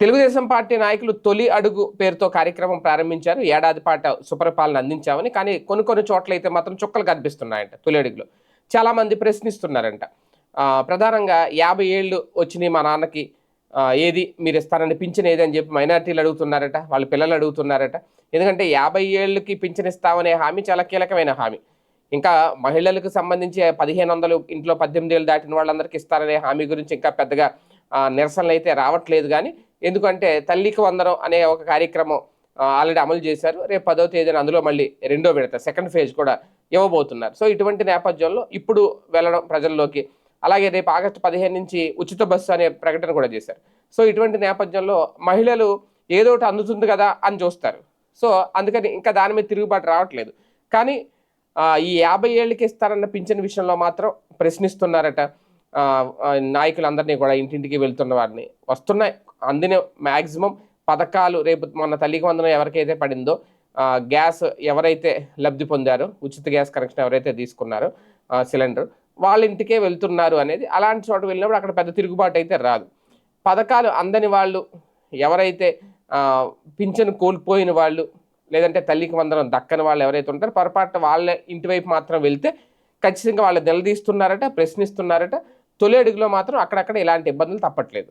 Telugu Desam party నాయకులు తొలి అడుగు పేరుతో కార్యక్రమం ప్రారంభించారు. ఏడాది పాటు సుపరిపాలన అందించామని కానీ కొన్ని కొన్ని చోట్ల అయితే మాత్రం చుక్కలు కనిపిస్తున్నాయంట తొలి అడుగులో. చాలామంది ప్రశ్నిస్తున్నారంట. ప్రధానంగా యాభై ఏళ్ళు వచ్చినాయి మా నాన్నకి. ఏది మీరు ఇస్తారని పింఛన్ ఏది అని చెప్పి మైనార్టీలు అడుగుతున్నారట వాళ్ళ పిల్లలు అడుగుతున్నారట. ఎందుకంటే యాభై ఏళ్ళకి పింఛన్ ఇస్తామనే హామీ చాలా కీలకమైన హామీ. ఇంకా మహిళలకు సంబంధించి పదిహేను వందలు ఇంట్లో పద్దెనిమిది ఏళ్ళు దాటిన వాళ్ళందరికీ ఇస్తారనే హామీ గురించి ఇంకా పెద్దగా నిరసనలు అయితే రావట్లేదు కానీ ఎందుకంటే తల్లికి వందనం అనే ఒక కార్యక్రమం ఆల్రెడీ అమలు చేశారు. రేపు పదో తేదీన అందులో మళ్ళీ రెండో విడత సెకండ్ ఫేజ్ కూడా ఇవ్వబోతున్నారు. సో ఇటువంటి నేపథ్యంలో ఇప్పుడు వెళ్ళడం ప్రజల్లోకి అలాగే రేపు ఆగస్టు పదిహేను నుంచి ఉచిత బస్సు అనే ప్రకటన కూడా చేశారు. సో ఇటువంటి నేపథ్యంలో మహిళలు ఏదో ఒకటి అందుతుంది కదా అని చూస్తారు. సో అందుకని ఇంకా దాని మీద తిరుగుబాటు రావట్లేదు. కానీ ఈ యాభై ఏళ్ళకి ఇస్తారన్న పింఛన్ విషయంలో మాత్రం ప్రశ్నిస్తున్నారట. నాయకులందరినీ కూడా ఇంటింటికి వెళ్తున్న వారిని. వస్తున్నాయి. అందిన మ్యాక్సిమం పథకాలు రేపు మన తల్లికి వందనం ఎవరికైతే పడిందో గ్యాస్ ఎవరైతే లబ్ధి పొందారో ఉచిత గ్యాస్ కనెక్షన్ ఎవరైతే తీసుకున్నారో సిలిండర్ వాళ్ళ ఇంటికే వెళ్తున్నారు అనేది అలాంటి చోట వెళ్ళినప్పుడు అక్కడ పెద్ద తిరుగుబాటు అయితే రాదు. పథకాలు అందని వాళ్ళు ఎవరైతే పింఛను కోల్పోయిన వాళ్ళు లేదంటే తల్లికి వందనం దక్కని వాళ్ళు ఎవరైతే ఉంటారో పొరపాటు వాళ్ళ ఇంటి వైపు మాత్రం వెళ్తే ఖచ్చితంగా వాళ్ళు నిలదీస్తున్నారట ప్రశ్నిస్తున్నారట. తొలి అడుగులో మాత్రం అక్కడక్కడ ఇలాంటి ఇబ్బందులు తప్పట్లేదు.